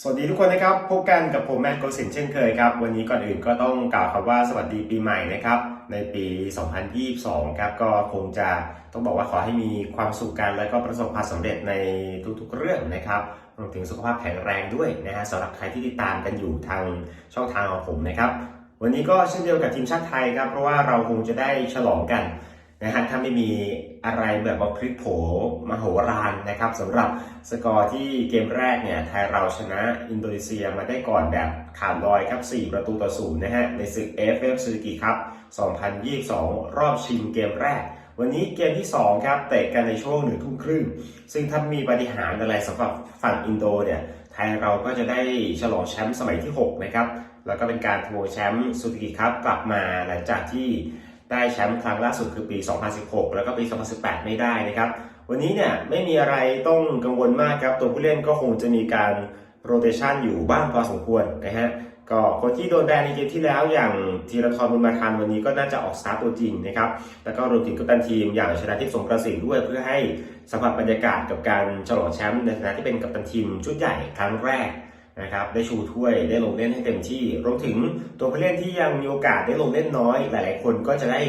สวัสดีทุกคนนะครับ พบกันกับผมแมนโกสินเช่นเคยครับ วันนี้ก่อนอื่นก็ต้องกล่าวคำว่าสวัสดีปีใหม่นะครับ ในปี 2022 ครับ ก็คงจะต้องบอกว่าขอให้มีความสุขกัน และก็ประสบความสำเร็จในทุกๆเรื่องนะครับรวมถึงสุขภาพแข็งแรงด้วยนะฮะสำหรับใครที่ติดตามกันอยู่ทางช่องทางของผมนะครับ วันนี้ก็เช่นเดียวกับทีมชาติไทยครับ เพราะว่าเราคงจะได้ฉลองกัน นะฮะถ้าไม่มีอะไรแบบว่าพลิกโผมโหฬารนะครับสำหรับสกอร์ที่เกมแรกเนี่ยไทยเราชนะอินโดนีเซียมาได้ก่อนแบบขาดลอยครับ 4 ประตูต่อศูนย์นะฮะในศึก AFF ซูซูกิครับ 2022 รอบชิงเกมแรก วันนี้เกมที่ 2 ครับเตะกันในช่วงหนึ่งทุ่มครึ่ง ซึ่งถ้ามีปาฏิหารย์อะไรสำหรับฝั่งอินโดเนี่ยไทยเราก็จะได้ฉลองแชมป์สมัยที่ 6 นะครับ แล้วก็เป็นการทวแชมป์ซูกิครับกลับมาหลังจากที่ ได้แชมป์ครั้งล่าสุดคือปี 2016 แล้วก็ปี 2018 ไม่ได้นะครับ วันนี้เนี่ยไม่มีอะไรต้องกังวลมากครับ ตัวผู้เล่นก็คงจะมีการโรเตชันอยู่บ้างพอสมควรนะฮะ ก็คนที่โดนแบนในเกมที่แล้วอย่างธีรทรบุญมาทันวันนี้ก็น่าจะออกสตาร์ทตัวจริงนะครับ แล้วก็รวมถึงกัปตันทีมอย่างชนะทิพย์สงกระสินด้วยเพื่อให้สัมผัสบรรยากาศกับการฉลองแชมป์ในฐานะที่เป็นกัปตันทีมชุดใหญ่ครั้งแรก นะครับได้ชูถ้วยได้ลงเล่นให้เต็มที่ รวมถึงตัวผู้เล่นที่ยังมีโอกาสได้ลงเล่นน้อย หลาย ๆ คนก็จะได้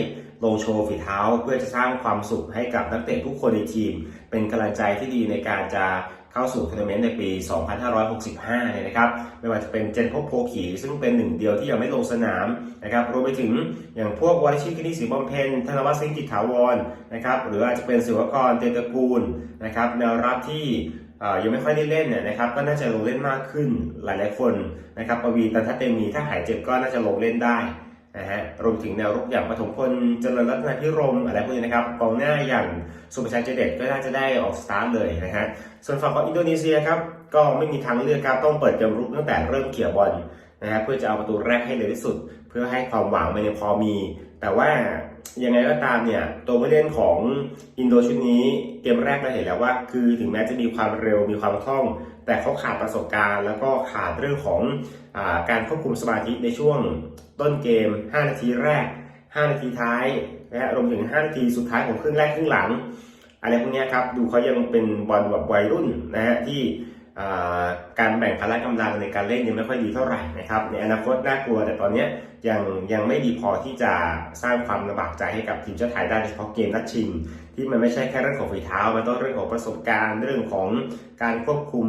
ลงโชว์ฝีเท้า เพื่อจะสร้างความสุขให้กับนักเตะทุกคนในทีม เป็นกำลังใจที่ดีในการจะเข้าสู่ทัวร์นาเมนต์ในปี 2565 เนี่ยนะครับ ไม่ว่าจะเป็นเจนพบโพขี ซึ่งเป็นหนึ่งเดียวที่ยังไม่ลงสนามนะครับ รวมไปถึงอย่างพวกวอรชิตกินีศรีบำเพ็ญธนวัฒน์สิงห์กิจถาวรนะครับ หรืออาจจะเป็นศิวกรเตนตระกูลนะครับ แนวรับที่ ยังไม่ค่อยได้เล่นเนี่ยนะครับก็น่าจะลงเล่นมากขึ้นหลายๆคนนะครับปวีตันทัตเตมีถ้าหายเจ็บก็น่าจะลงเล่นได้นะฮะรวมถึงแนวรุกอย่างปฐมพลเจริญรัตนพิรมอะไรพวกนี้นะครับกองหน้าอย่างสุภชัยเจเด็ดก็น่าจะได้ออกสตาร์ทเลยนะฮะส่วนฝั่งของอินโดนีเซียครับก็ไม่มีทางเลือกครับต้องเปิดเกมรุกตั้งแต่เริ่มเขี่ยบอลนะฮะเพื่อจะเอาประตูแรกให้เร็วที่สุด เพื่อให้ความหวังมันยังพอมี แต่ว่า ยังไงก็ตามเนี่ยตัวผู้เล่นของอินโดชุดนี้เกมแรกเราเห็นแล้วว่า คือถึงแม้จะมีความเร็วมีความคล่อง แต่เขาขาดประสบการณ์ แล้วก็ขาดเรื่องของอาการควบคุมสมาธิในช่วงต้นเกม 5 นาทีแรก 5 นาทีท้ายนะฮะรวมถึง 5 นาทีสุดท้ายของครึ่งแรกครึ่งหลังอะไรพวกนี้ครับดูเขายังเป็นบอลแบบวัยรุ่นนะฮะที่ การแบ่งพละกำลังในการเล่นยังไม่ค่อยดีเท่าไหร่นะครับ ในอนาคตน่ากลัวแต่ตอนนี้ยังยังไม่ดีพอที่จะสร้างความลำบากใจให้กับทีมชาติไทยได้โดยเฉพาะเกมนัดชิง ที่มันไม่ใช่แค่เรื่องของฝีเท้ามันต้องเรื่องของประสบการณ์เรื่องของการควบคุม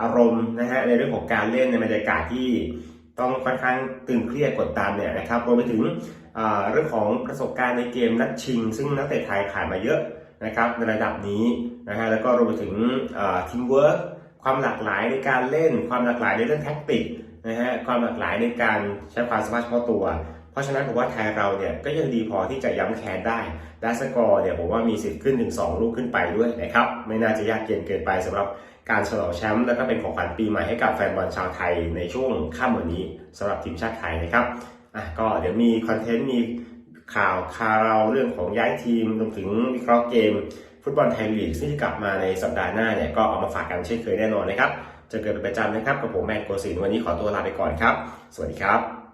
อารมณ์นะฮะในเรื่องของการเล่นในบรรยากาศที่ต้องค่อนข้างตึงเครียดกดดันเนี่ยนะครับรวมไปถึงเรื่องของประสบการณ์ในเกมนัดชิง ซึ่งนักเตะไทยผ่านมาเยอะ นะครับในระดับนี้นะฮะแล้วก็รวมไปถึงทีมเวิร์คความหลากหลายในการเล่น ความหลากหลายในเรื่องแท็กติกนะฮะความหลากหลายในการใช้ความสามารถเฉพาะตัว เพราะฉะนั้นผมว่าไทยเราเนี่ยก็ยังดีพอที่จะย้ำแค้นได้และสกอร์เนี่ยผมว่ามีสิทธิ์ขึ้นถึง2ลูกขึ้นไปด้วยนะครับไม่น่าจะยากเย็นเกินไปสำหรับการฉลองแชมป์และก็เป็นของขวัญปีใหม่ให้กับแฟนบอลชาวไทยในช่วงค่ำวันนี้สำหรับทีมชาติไทยนะครับอะก็เดี๋ยวมีคอนเทนต์มี ข่าวคาราวเรื่องของย้ายทีมรวมถึงวิเคราะห์เกม ฟุตบอลไทยลีกที่จะกลับมาในสัปดาห์หน้าเนี่ยก็เอามาฝากกันเช่นเคยแน่นอนนะครับจะเกิดเป็นประจำนะครับกับผมแมนโกศินวันนี้ขอตัวลาไปก่อนครับ สวัสดีครับ